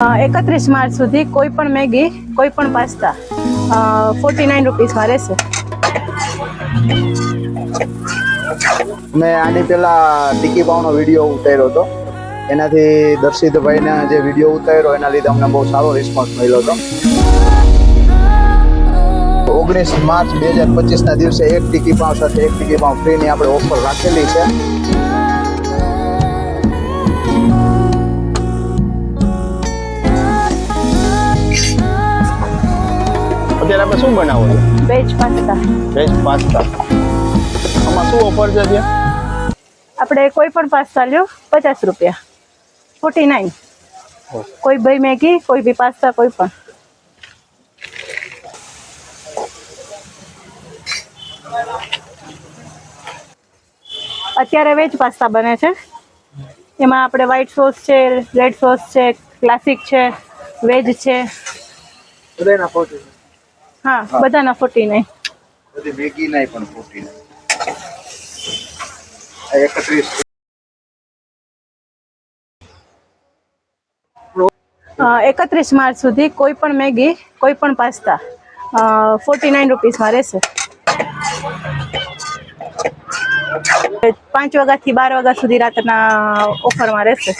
એકત્રીસ માર્ચ સુધી કોઈ પણ મેગી, કોઈ પણ પાસ્તા ફોર્ટી નાઇન રૂપીસમાં રહેશે. મેં આની પહેલા ટીકી પાવનો વીડિયો ઉતાર્યો હતો. એનાથી દર્શિતભાઈને જે વીડિયો ઉતાર્યો, એના લીધે અમને બહુ સારો રિસ્પોન્સ મળ્યો હતો. ઓગણીસ માર્ચ બે હજાર પચીસના દિવસે એક ટીકી પાવ સાથે એક ટીકી પાવ ફ્રીની આપણે ઓફર રાખેલી છે. આપણે શું બનાવો છો? વેજ પાસ્તા વેજ પાસ્તા આમાં શું ઓફર છે ત્યાં? આપણે કોઈ પણ પાસ્તા લ્યો પચાસ રૂપિયા. ફોર્ટી નાઇન કોઈ ભાઈ મેગી કોઈ બી પાસ્તા કોઈ પણ. અત્યારે વેજ પાસ્તા બને છે. એમાં આપણે વ્હાઈટ સોસ છે રેડ સોસ છે ક્લાસિક છે વેજ છે. હા બધાના ફોર્ટી નાઇન બધી મેગી નહીં પણ ફોર્ટી એકત્રીસ. એકત્રીસ માર્ચ સુધી કોઈ પણ મેગી કોઈ પણ પાસ્તા ફોર્ટી નાઇન રૂપીસમાં રહેશે. પાંચ વાગ્યાથી બાર વાગ્યા સુધી રાતના ઓફરમાં રહેશે.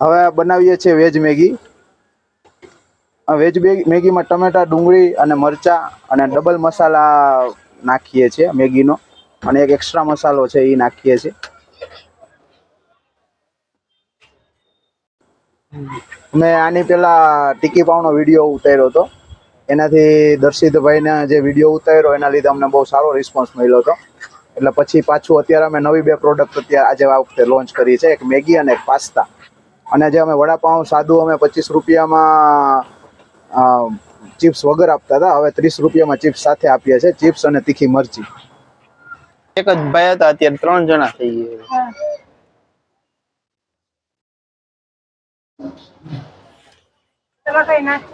હવે બનાવીએ છીએ વેજ મેગી. વેજ મેગીમાં ટમેટા, ડુંગળી અને મરચાં અને ડબલ મસાલા નાખીએ છીએ મેગીનો. અને એક એક્સ્ટ્રા મસાલો છે એ નાખીએ છીએ. મેં આની પહેલા ટીકી પાવનો વીડિયો ઉતાર્યો હતો. એનાથી દર્શિતભાઈને જે વીડિયો ઉતાર્યો એના લીધે અમને બહુ સારો રિસ્પોન્સ મળ્યો હતો. એટલે પછી પાછું અત્યારે અમે નવી બે પ્રોડક્ટ અત્યારે આજે આ વખતે લોન્ચ કરી છે એક મેગી અને એક પાસ્તા. અને જે અમે વડાપાઉં સાદું અમે પચીસ રૂપિયામાં ચિપ્સ વગર આપતા હતા. હવે ત્રીસ રૂપિયામાં ચિપ્સ સાથે આપીએ છીએ ચિપ્સ અને તીખી મરચી. એક જ ભાઈ હતા અત્યારે ત્રણ જણા થઈ ગયા. કઈ નાખ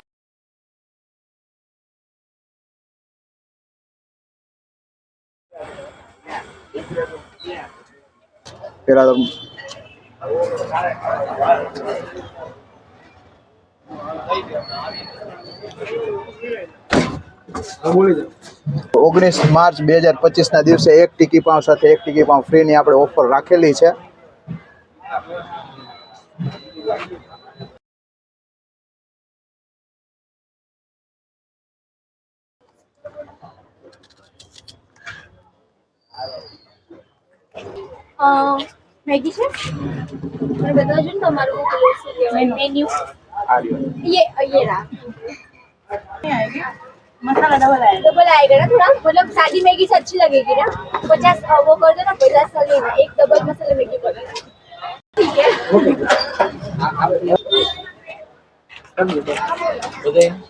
પેલા તો ઓગણીસ માર્ચ બે હજાર પચીસના દિવસે એક ટીકી પાવ સાથે એક ટીકી પાવ ફ્રીની આપણે ઓફર રાખેલી છે. मैगी शेफ और बता जो हमारे को प्लेट मेन्यू ये ये रहा मसाला डबल आएगा डबल आएगा ना थोड़ा मतलब सादी मैगी से अच्छी लगेगी ना पचास वो कर देना पचास का एक डबल मसाला मैगी ठीक है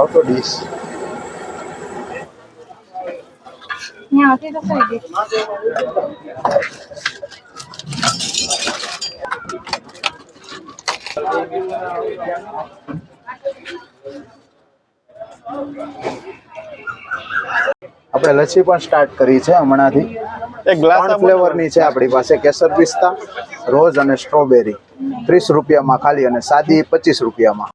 દે આપણે લસ્સી પણ સ્ટાર્ટ કરી છે હમણાંથી. એક ગ્લાસ ફ્લેવરની છે આપણી પાસે કેસર પિસ્તા રોઝ અને સ્ટ્રોબેરી ત્રીસ રૂપિયામાં ખાલી અને સાદી પચીસ રૂપિયામાં.